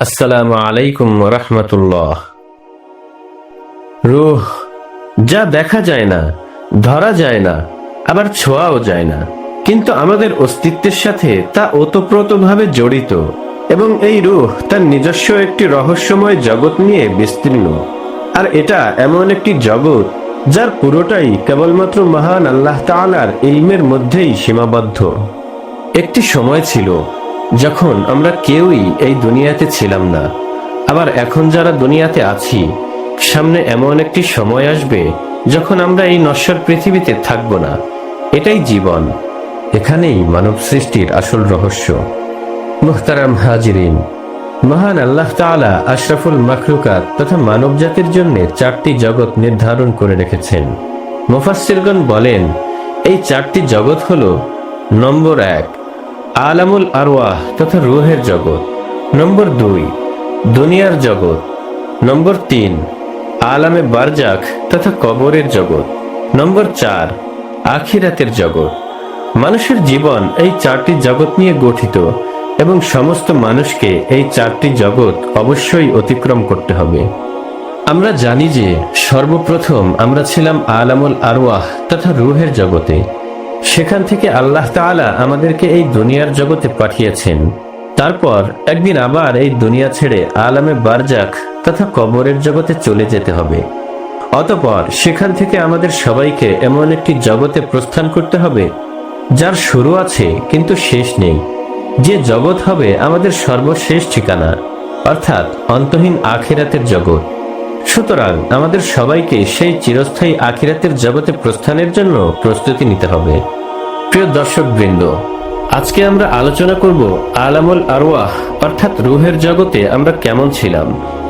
আসসালামু আলাইকুম রহমতুল্লাহ। রুহ, যা দেখা যায় না, ধরা যায় না, আবার ছোঁয়াও যায় না। কিন্তু আমাদের অস্তিত্বের সাথে তা ওতপ্রোতভাবে জড়িত এবং এই রুহ তার নিজস্ব একটি রহস্যময় জগৎ নিয়ে বিস্তীর্ণ। আর এটা এমন একটি জগৎ যার পুরোটাই কেবলমাত্র মহান আল্লাহ তাআলার ইলমের মধ্যেই সীমাবদ্ধ। একটি সময় ছিল যখন আমরা কেউই এই দুনিয়াতে ছিলাম না, আবার এখন যারা দুনিয়াতে আছি, সামনে এমন একটি সময় আসবে যখন আমরা এই নশ্বর পৃথিবীতে থাকব না। এটাই জীবন। এখানেই মানব সৃষ্টির আসল রহস্য। মুহতারাম হাজিরিন, মহান আল্লাহ তাআলা আশরাফুল মাখলুকাত তথা মানব জাতির জন্য চারটি জগৎ নির্ধারণ করে রেখেছেন। মুফাসসিরগণ বলেন, এই চারটি জগৎ হল নম্বর এক আলামুল আরওয়াহ তথা রুহের জগৎ। নম্বর দুই, দুনিয়ার জগৎ। নম্বর তিন, আলামে বারজাক তথা কবরের জগৎ। নম্বর চার, আখিরাতের জগৎ। মানুষের জীবন এই চারটি জগৎ নিয়ে গঠিত এবং সমস্ত মানুষকে এই চারটি জগৎ অবশ্যই অতিক্রম করতে হবে। আমরা জানি যে সর্বপ্রথম আমরা ছিলাম আলামুল আরওয়াহ তথা রুহের জগতে। সেখান থেকে আল্লাহ তাআলা আমাদেরকে এই দুনিয়ার জগতে পাঠিয়েছেন। তারপর একদিন আবার এই দুনিয়া ছেড়ে আলামে বারজাক তথা কবরের জগতে চলে যেতে হবে। অতপর সেখান থেকে আমাদের সবাইকে এমন একটি জগতে প্রস্থান করতে হবে, যার শুরু আছে কিন্তু শেষ নেই। যে জগৎ হবে আমাদের সর্বশেষ ঠিকানা, অর্থাৎ অন্তহীন আখিরাতের জগৎ। সুতরাং আমাদের সবাইকে সেই চিরস্থায়ী আখিরাতের জগতে প্রস্থানের জন্য প্রস্তুতি নিতে হবে। প্রিয় দর্শক বৃন্দ আজকে আমরা আলোচনা করব আলামুল আরওয়াহ, অর্থাৎ রুহের জগতে আমরা কেমন ছিলাম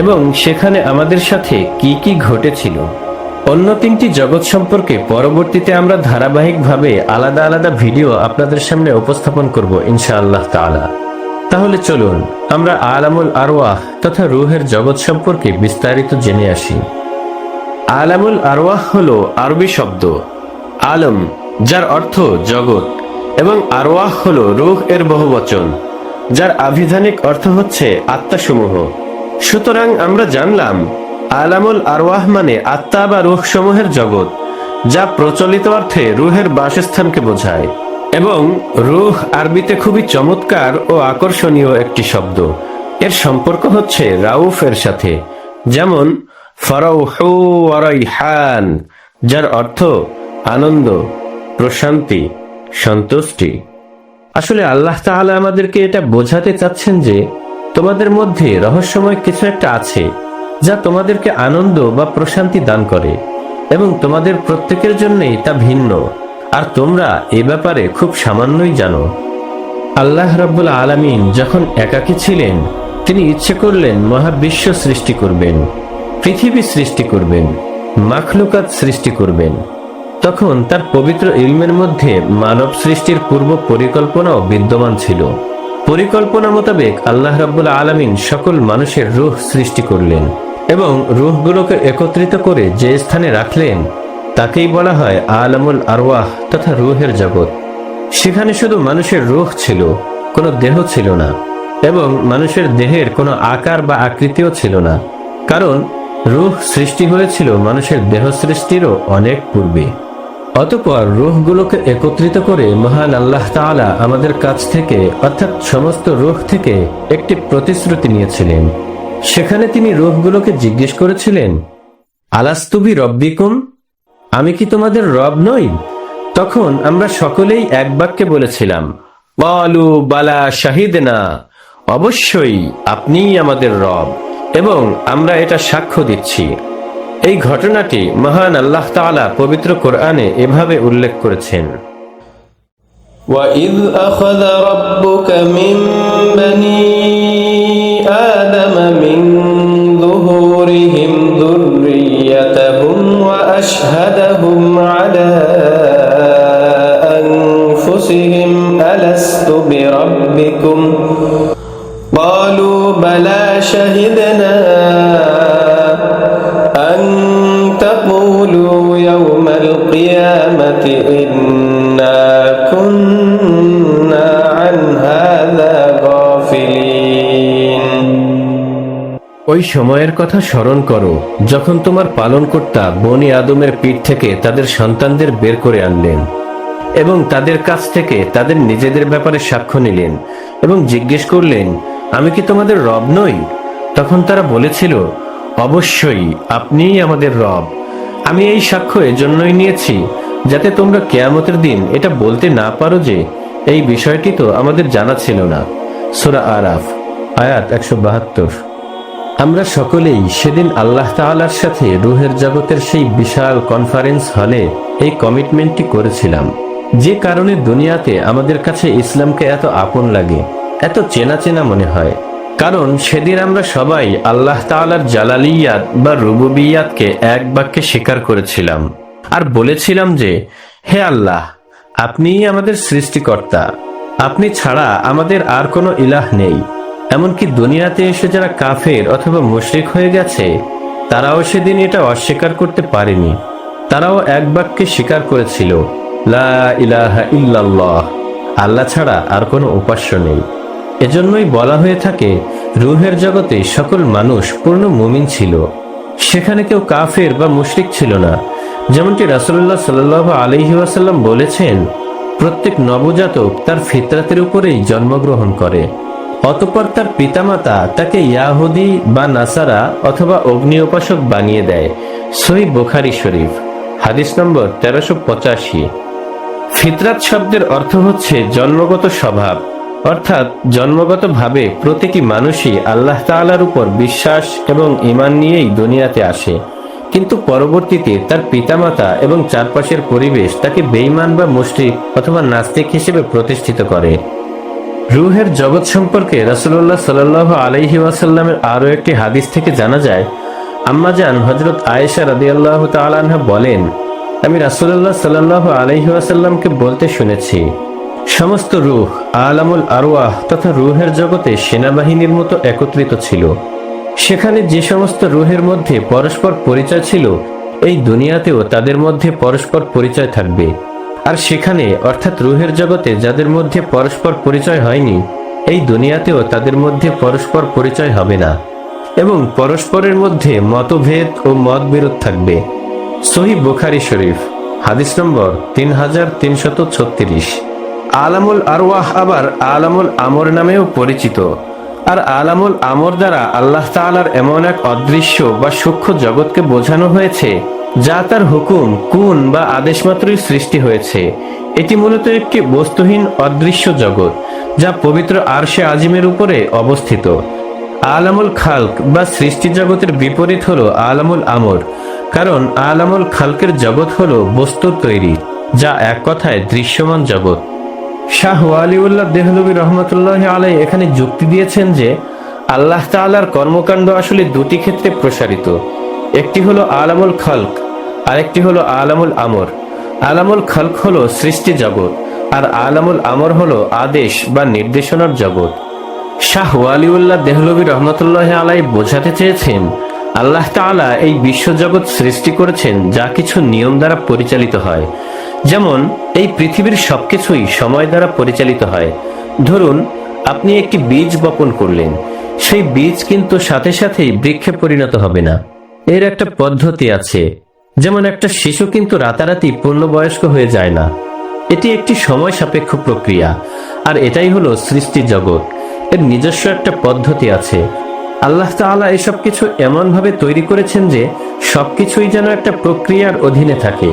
এবং সেখানে আমাদের সাথে কি কি ঘটেছিল। অন্য তিনটি জগৎ সম্পর্কে পরবর্তীতে আমরা ধারাবাহিকভাবে আলাদা আলাদা ভিডিও আপনাদের সামনে উপস্থাপন করব ইনশাআল্লাহ তাআলা। তাহলে চলুন, আমরা আলামুল আরওয়াহ তথা রুহের জগৎ সম্পর্কে বিস্তারিত জেনে আসি। আলামুল আরওয়াহ হলো আরবি শব্দ, আলম যার অর্থ জগৎ, এবং আরওয়াহ হল রুহ এর বহুবচন, যার আভিধানিক অর্থ হচ্ছে আত্মাসমূহ। সুতরাং আমরা জানলাম, আলামুল আরওয়াহ মানে আত্মা বা রুহ সমূহের জগৎ, যা প্রচলিত অর্থে রুহের বাসস্থানকে বোঝায়। এবং রুহ আরবিতে খুবই চমৎকার ও আকর্ষণীয় একটি শব্দ। এর সম্পর্ক হচ্ছে রাউফ এর সাথে, যেমন, ফরাউহু ওয়ারাইহান, যার অর্থ আনন্দ প্রশান্তি, সন্তুষ্টি। আসলে আল্লাহ তাআলা আমাদেরকে এটা বোঝাতে চাচ্ছেন যে তোমাদের মধ্যে রহস্যময় কিছু একটা আছে যা তোমাদেরকে আনন্দ বা প্রশান্তি দান করে এবং তোমাদের প্রত্যেকের জন্যই তা ভিন্ন। আর তোমরা এ ব্যাপারে খুব সামান্যই জানো। আল্লাহ রাব্বুল আলামিন যখন একাকী ছিলেন, তিনি ইচ্ছে করলেন মহাবিশ্ব সৃষ্টি করবেন, পৃথিবী সৃষ্টি করবেন, মাখলুকাত সৃষ্টি করবেন। তখন তার পবিত্র ইলমের মধ্যে মানব সৃষ্টির পূর্ব পরিকল্পনাও বিদ্যমান ছিল। পরিকল্পনা মোতাবেক আল্লাহ রাব্বুল আলামিন সকল মানুষের রুহ সৃষ্টি করলেন এবং রুহগুলোকে একত্রিত করে যে স্থানে রাখলেন, তাকেই বলা হয় আলামুল আরওয়াহ তথা রুহের জগৎ। সেখানে শুধু মানুষের রুহ ছিল, কোনো দেহ ছিল না এবং মানুষের দেহের কোনো আকার বা আকৃতিও ছিল না। কারণ রুহ সৃষ্টি হয়েছিল মানুষের দেহ সৃষ্টিরও অনেক পূর্বে। অতপর রূহগুলোকে একত্রিত করে মহান আল্লাহ তাআলা আমাদের কাছ থেকে, অর্থাৎ সমস্ত রূহ থেকে একটি প্রতিশ্রুতি নিয়েছিলেন। সেখানে তিনি রূহগুলোকে জিজ্ঞেস করেছিলেন আলাস্তুবি রব্বিকুম আমি কি তোমাদের রব নই? তখন আমরা সকলেই এক বাক্যে বলেছিলাম বলু বালা, শাহিদনা। অবশ্যই আপনিই আমাদের রব এবং আমরা এটা সাক্ষ্য দিচ্ছি। এই ঘটনাটি মহান আল্লাহ তাআলা পবিত্র কোরআনে এভাবে উল্লেখ করেছেন وإذ أخذ ربك من بني آدم من ظهورهم ذريتهم وأشهدهم على أنفسهم ألست بربكم قالوا بلى شهدنا أن تقولوا يوم القيامة إنا كنا عن هذا غافلين ওই সময়ের কথা স্মরণ করো যখন তোমার পালনকর্তা বনি আদমের পিঠ থেকে তাদের সন্তানদের বের করে আনলেন এবং তাদের কাছ থেকে তাদের নিজেদের ব্যাপারে সাক্ষ্য নিলেন এবং জিজ্ঞেস করলেন আমি কি তোমাদের রব নই তখন তারা বলেছিল অবশ্যই আপনিই আমাদের রব। আমি এই সাক্ষ্য এজন্যই নিয়েছি যাতে তোমরা কেয়ামতের দিন এটা বলতে না পারো যে এই বিষয়টি তো আমাদের জানা ছিল না। সুরা আরাফ, আয়াত একশো বাহাত্তর। আমরা সকলেই সেদিন আল্লাহ তাআলার সাথে রুহের জগতের সেই বিশাল কনফারেন্স হলে এই কমিটমেন্টটি করেছিলাম। যে কারণে দুনিয়াতে আমাদের কাছে ইসলামকে এত আপন লাগে, এত চেনা চেনা মনে হয়। কারণ সেদিন আমরা সবাই আল্লাহ তাআলার জালালিয়াত বা রুবুবিয়াতকে এক বাক্যে স্বীকার করেছিলাম। আর বলেছিলাম যে, হে আল্লাহ আপনিই আমাদের সৃষ্টিকর্তা। আপনি ছাড়া আমাদের আর কোনো ইলাহ নেই। এমনকি দুনিয়াতে এসে যারা কাফের অথবা মুশরিক হয়ে গেছে, তারাও সেদিন এটা অস্বীকার করতে পারেনি। তারাও এক বাক্যে স্বীকার করেছিল, লা ইলাহা ইল্লাল্লাহ। আল্লাহ ছাড়া আর কোনো উপাস্য নেই। এজন্যই বলা হয়ে থাকে, রুহের জগতে সকল মানুষ পূর্ণ মুমিন ছিল। সেখানে কেউ কাফের বা মুশরিক ছিল না। যেমনটি রাসুল্লাহ সাল আলহি ওয়াসাল্লাম বলেছেন, প্রত্যেক নবজাতক তার ফিতরাতের উপরেই জন্মগ্রহণ করে। অতপর তার পিতামাতা তাকে ইয়াহুদি বা নাসারা অথবা অগ্নি উপাসক বানিয়ে দেয়। সহি বোখারি শরীফ, হাদিস নম্বর তেরোশো পঁচাশি। ফিতরাত শব্দের অর্থ হচ্ছে জন্মগত স্বভাব। অর্থাৎ জন্মগতভাবে প্রতিটি মানুষই আল্লাহ তাআলার উপর বিশ্বাস এবং ইমান নিয়েই দুনিয়াতে আসে। কিন্তু পরবর্তীতে তার পিতামাতা এবং চারপাশের পরিবেশ তাকে বেইমান বা মুশরিক অথবা নাস্তিক হিসেবে প্রতিষ্ঠিত করে। রুহের জগৎ সম্পর্কে রাসুল্লাহ সাল আলাইহি ওয়াসাল্লামের আরও একটি হাদিস থেকে জানা যায়, আম্মাজান হজরত আয়েশা রাদিয়াল্লাহু তাআলাহা বলেন, আমি রাসুল্লাহ সাল্লাহ আলাইহি ওয়াসাল্লামকে বলতে শুনেছি সমস্ত রুহ, আলামুল আরওয়াহ তথা রুহের জগতে সেনাবাহিনীর মতো একত্রিত ছিল। সেখানে যে সমস্ত রুহের মধ্যে পরস্পর পরিচয় ছিল, এই দুনিয়াতেও তাদের মধ্যে পরস্পর পরিচয় থাকবে। আর সেখানে, অর্থাৎ রুহের জগতে যাদের মধ্যে পরস্পর পরিচয় হয়নি, এই দুনিয়াতেও তাদের মধ্যে পরস্পর পরিচয় হবে না। এবং পরস্পরের মধ্যে মতভেদ ও মতবিরোধ থাকবে। সহি বুখারি শরীফ, হাদিস নম্বর তিন হাজার তিনশত ছত্রিশ। আলামুল আরওয়াহ আবার আলামুল আমর নামেও পরিচিত। আর আলামুল আমর দ্বারা আল্লাহ তাআলার এমন এক অদৃশ্য বা সূক্ষ্ম জগৎকে বোঝানো হয়েছে, যা তার হুকুম, কুন বা আদেশ মাত্রই সৃষ্টি হয়েছে। এটি মূলত একটি বস্তুহীন অদৃশ্য জগৎ, যা পবিত্র আরশে আজিমের উপরে অবস্থিত। আলামুল খালক বা সৃষ্টি জগতের বিপরীত হলো আলামুল আমর, কারণ আলামুল খালকের জগৎ হলো বস্তুর তৈরি, যা এক কথায় দৃশ্যমান জগৎ। শাহ ওয়ালিউল্লাহ দেহলবী রহমতুল্লাহ আলাই এখানে যুক্তি দিয়েছেন যে আল্লাহ তাআলার কর্মকাণ্ড আসলে দুটি ক্ষেত্রে প্রসারিত। একটি হলো আলামুল খালক, আরেকটি হলো আলামুল আমর। আলামুল খালক হলো সৃষ্টি জগৎ আর আলামুল আমর হলো আদেশ বা নির্দেশনার জগৎ। শাহ ওয়ালিউল্লাহ দেহলবী রহমতুল্লাহ আলাই বোঝাতে চেয়েছেন আল্লাহ তাআলা এই বিশ্বজগৎ সৃষ্টি করেছেন যা কিছু নিয়ম দ্বারা পরিচালিত হয়। যেমন, এই পৃথিবীর সবকিছুই সময় দ্বারা পরিচালিত হয়। ধরুন, আপনি একটি বীজ বপন করলেন। সেই বীজ কিন্তু সাথে সাথেই বৃক্ষে পরিণত হবে না। এর একটা পদ্ধতি আছে। যেমন, একটা শিশু কিন্তু রাতারাতি পূর্ণবয়স্ক হয়ে যায় না। এটি একটি সময় সাপেক্ষ প্রক্রিয়া। আর এটাই হলো সৃষ্টি জগৎ। এর নিজস্ব একটা পদ্ধতি আছে। আল্লাহ তাআলা এসব কিছু এমনভাবে তৈরি করেছেন যে সবকিছুই যেন একটা প্রক্রিয়ার অধীনে থাকে।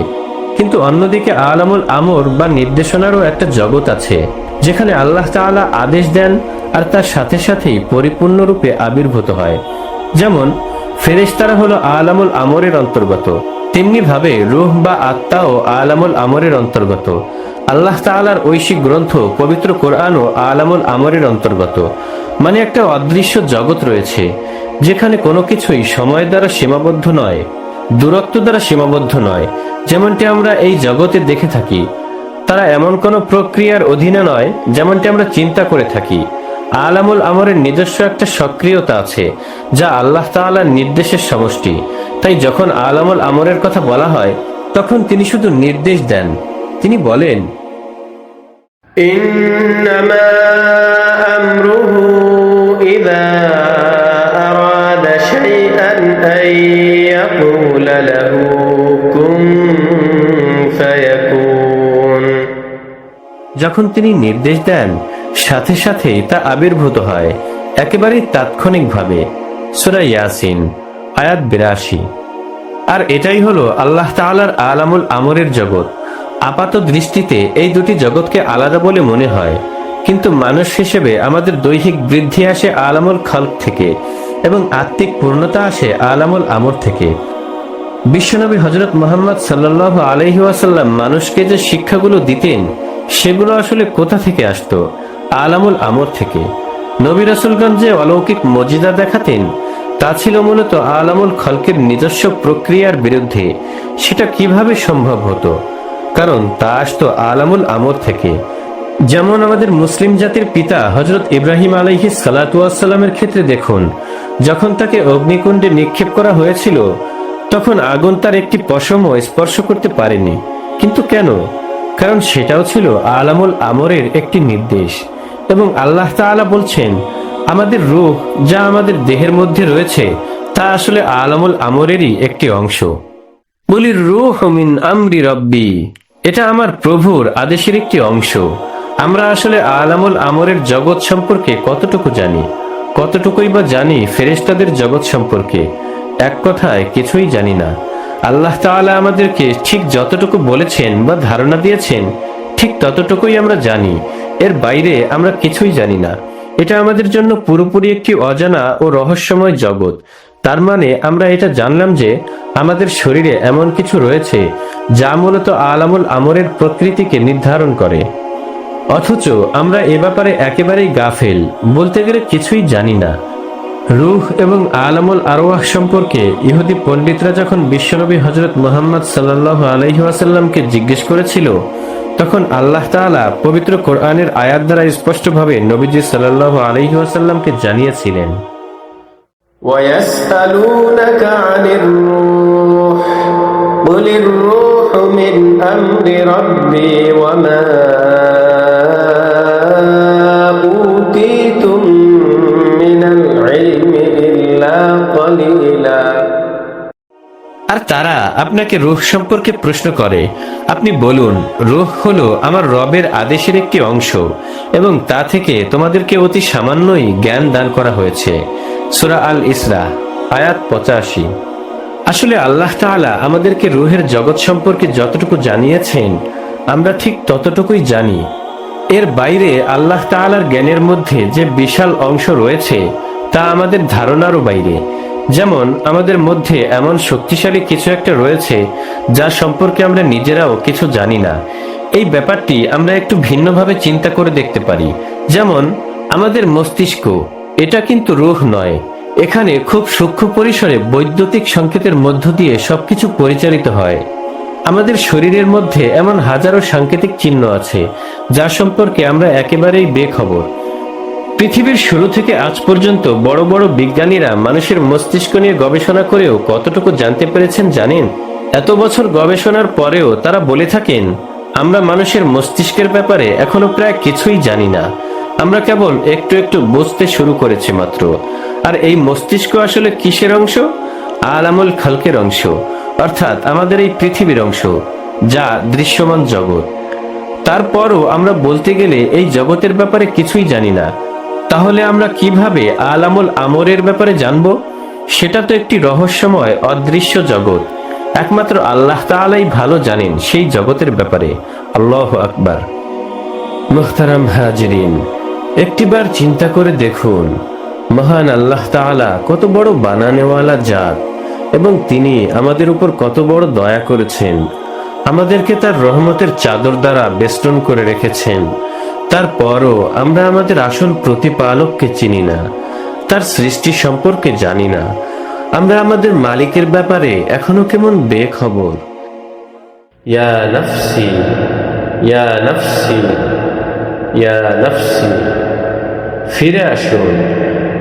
কিন্তু অন্যদিকে আলামুল আমর বা নির্দেশনারও একটা জগৎ আছে, যেখানে আল্লাহ তাআলা আদেশ দেন আর তার সাথে সাথেই পরিপূর্ণরূপে আবির্ভূত হয়। যেমন, ফেরেশতারা হলো আলামুল আমরের অন্তর্গত তেমনি ভাবে রুহ বা আত্মাও আলামুল আমরের অন্তর্গত। আল্লাহ তাআলার ঐশিক গ্রন্থ, পবিত্র কোরআনও আলামুল আমরের অন্তর্গত। মানে একটা অদৃশ্য জগৎ রয়েছে, যেখানে কোনো কিছুই সময় দ্বারা সীমাবদ্ধ নয়, দূরত্ব দ্বারা সীমাবদ্ধ নয়। যেমনটি আমরা এই জগতে দেখে থাকি, তারা এমন কোনো প্রক্রিয়ার অধীনে নয়, যেমনটি আমরা চিন্তা করে থাকি। আলামুল আমরের নিজস্ব একটা সক্রিয়তা আছে, যা আল্লাহ তাআলার নির্দেশের সমষ্টি। তাই যখন আলামুল আমরের কথা বলা হয়, তখন তিনি শুধু নির্দেশ দেন। তিনি বলেন إنما أمره إذا أراد شيئا أن يقول له كن فيكون যখন তিনি নির্দেশ দেন সাথে সাথেই তা আবির্ভূত হয় একেবারেই তাৎক্ষণিকভাবে সুরা ইয়াসিন আয়াত বিরাশি আর এটাই হলো আল্লাহ তাআলার আলামুল আমরের জগৎ আপাত দৃষ্টিতে এই দুটি জগৎকে আলাদা বলে মনে হয়। কিন্তু মানুষ হিসেবে আমাদের দৈহিক বৃদ্ধি আসে আলামুল খালক থেকে এবং আত্মিক পূর্ণতা আসে আলামুল আমর থেকে। বিশ্বনবী হজরত মোহাম্মদ সাল্লাহ আলহি ওয়াসাল্লাম মানুষকে যে শিক্ষাগুলো দিতেন, সেগুলো আসলে কোথা থেকে আসতো? আলামুল আমর থেকে। নবী রাসুলগঞ্জ যে অলৌকিক মজিদা দেখাতেন, তা ছিল মূলত আলামুল খলকের নিজস্ব প্রক্রিয়ার বিরুদ্ধে। সেটা কীভাবে সম্ভব হতো? কারণ তা আসতো আলামুল আমর থেকে। যেমন আমাদের মুসলিম জাতির পিতা হজরত ইব্রাহিম আলাইহি সালাতামের ক্ষেত্রে দেখুন, যখন তাকে অগ্নিকুণ্ডে নিক্ষেপ করা হয়েছিল, তখন আগুন তার একটি পশমও স্পর্শ করতে পারেনি। কিন্তু কেন? কারণ সেটাও ছিল আলামুল আমরের একটি নির্দেশ। এবং আল্লাহ তাআলা বলছেন, আমাদের রূহ যা আমাদের দেহের মধ্যে রয়েছে, তা আসলে আলামুল আমরেরই একটি অংশ। বলির রূহ মিন আমরি রব্বি। এটা আমার প্রভুর আদেশের একটি অংশ। আমরা আসলে আলামুল আমরের জগৎ সম্পর্কে কতটুকু জানি? কতটুকুই বা জানি ফেরেশতাদের জগৎ সম্পর্কে? এক কথায় কিছুই জানি না। আল্লাহ তাআলা আমাদেরকে ঠিক যতটুকু বলেছেন বা ধারণা দিয়েছেন, ঠিক ততটুকুই আমরা জানি। এর বাইরে আমরা কিছুই জানি না। এটা আমাদের জন্য পুরোপুরি একটি অজানা ও রহস্যময় জগৎ। তার মানে আমরা এটা জানলাম যে আমাদের শরীরে এমন কিছু রয়েছে যা মূলত আলামুল আমরের প্রকৃতিকে নির্ধারণ করে। অথচ আমরা এ ব্যাপারে একেবারেই গাফেল, বলতে গেলে কিছুই জানি না। রুহ এবং আলামুল আরওয়াহ সম্পর্কে ইহুদি পণ্ডিতরা যখন বিশ্বনবী হজরত মোহাম্মদ সাল্লাহ আলহিহাসাল্লামকে জিজ্ঞেস করেছিল, তখন আল্লাহ তাআলা পবিত্র কোরআনের আয়াত দ্বারা স্পষ্টভাবে নবীজি সাল্লাহ আলহিহাসাল্লামকে জানিয়েছিলেন। ويسألونك عن الروح قل الروح من أمر ربي وما أوتيتم من العلم إلا قليلا আর তারা আপনাকে রুহ সম্পর্কে প্রশ্ন করে আপনি বলুন রুহ হলো আমার রবের আদেশের একটি অংশ এবং তা থেকে তোমাদেরকে অতি সামান্যই জ্ঞান দান করা হয়েছে সুরা আল ইসরা, আয়াত পঁচাশি। আসলে আল্লাহ তাআলা আমাদেরকে রুহের জগৎ সম্পর্কে যতটুকু জানিয়েছেন, আমরা ঠিক ততটুকুই জানি। এর বাইরে আল্লাহ তাআলার জ্ঞানের মধ্যে যে বিশাল অংশ রয়েছে, তা আমাদের ধারণারও বাইরে। যেমন, আমাদের মধ্যে এমন শক্তিশালী কিছু একটা রয়েছে, যা সম্পর্কে আমরা নিজেরাও কিছু জানি না। এই ব্যাপারটি আমরা একটু ভিন্নভাবে চিন্তা করে দেখতে পারি। যেমন, আমাদের মস্তিষ্ক এটা কিন্তু রুহ নয়। এখানে খুব সূক্ষ্ম পরিসরে বৈদ্যুতিক সংকেতের মধ্য দিয়ে সবকিছু পরিচালিত হয়। আমাদের শরীরের মধ্যে এমন হাজারো সাংকেতিক চিহ্ন আছে, যা সম্পর্কে আমরা একেবারেই বেখবর। পৃথিবীর শুরু থেকে আজ পর্যন্ত বড় বড় বিজ্ঞানীরা মানুষের মস্তিষ্ক নিয়ে গবেষণা করেও কতটুকু জানতে পেরেছেন জানেন? এত বছর গবেষণার পরেও তারা বলে থাকেন, আমরা মানুষের মস্তিষ্কের ব্যাপারে এখনও প্রায় কিছুই জানি না। আমরা কেবল একটু একটু বুঝতে শুরু করেছি মাত্র। আর এই মস্তিষ্ক আসলে কিসের অংশ? আলামুল খালকের অংশ। অর্থাৎ আমাদের এই পৃথিবীর অংশ, যা দৃশ্যমান জগৎ। তারপরও আমরা বলতে গেলে এই জগতের ব্যাপারে কিছুই জানি না। তাহলে আমরা কীভাবে আলামুল আমরের ব্যাপারে জানব? সেটা তো একটি রহস্যময়, অদৃশ্য জগৎ। একমাত্র আল্লাহ তাআলাই ভালো জানেন সেই জগতের ব্যাপারে। আল্লাহ আকবার। মুখতারাম হাজিরিন। একটিবার চিন্তা করে দেখুন, মহান আল্লাহ তাআলা কত বড় বানানেওয়ালা জাত এবং তিনি আমাদের উপর কত বড় দয়া করেছেন। আমাদেরকে তার রহমতের চাদর দ্বারা বেষ্টন করে রেখেছেন। তারপরও আমরা আমাদের আসল প্রতিপালককে চিনি না, তার সৃষ্টি সম্পর্কে জানি না। আমরা আমাদের মালিকের ব্যাপারে এখনও কেমন বেখবর। ইয়া নফসি ইয়া নফসি ইয়া নফসি। ফিরে আসুন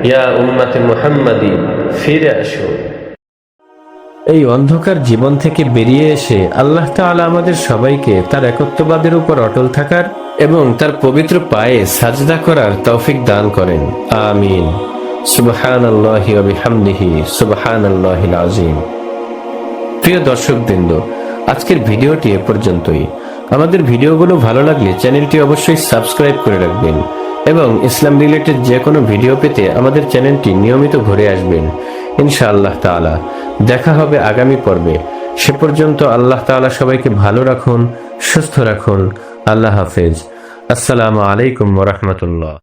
ইয়া উম্মাতে মুহাম্মাদি, ফিরে আসুন এই অন্ধকার জীবন থেকে বেরিয়ে এসে আল্লাহ তাআলা আমাদের সবাইকে তার একত্ববাদের উপর অটল থাকার এবং তার পবিত্র পায়ে সাজদা করার তৌফিক দান করেন। আমিন। সুবহানাল্লাহি ওয়া বিহামদিহি, সুবহানাল্লাহিল আযীম। প্রিয় দর্শকবৃন্দ, আজকের ভিডিওটি এ পর্যন্তই। আমাদের ভিডিওগুলো ভালো লাগলে চ্যানেলটি অবশ্যই সাবস্ক্রাইব করে রাখবেন। এবং ইসলাম রিলেটেড যে কোনো ভিডিও পেতে আমাদের চ্যানেলটি নিয়মিত ঘুরে আসবেন। ইনশাআল্লাহ তালা দেখা হবে আগামী পর্বে। সে পর্যন্ত আল্লাহ তালা সবাইকে ভালো রাখুন, সুস্থ রাখুন। আল্লাহ হাফেজ। আসসালামু আলাইকুম রহমতুল্লাহ।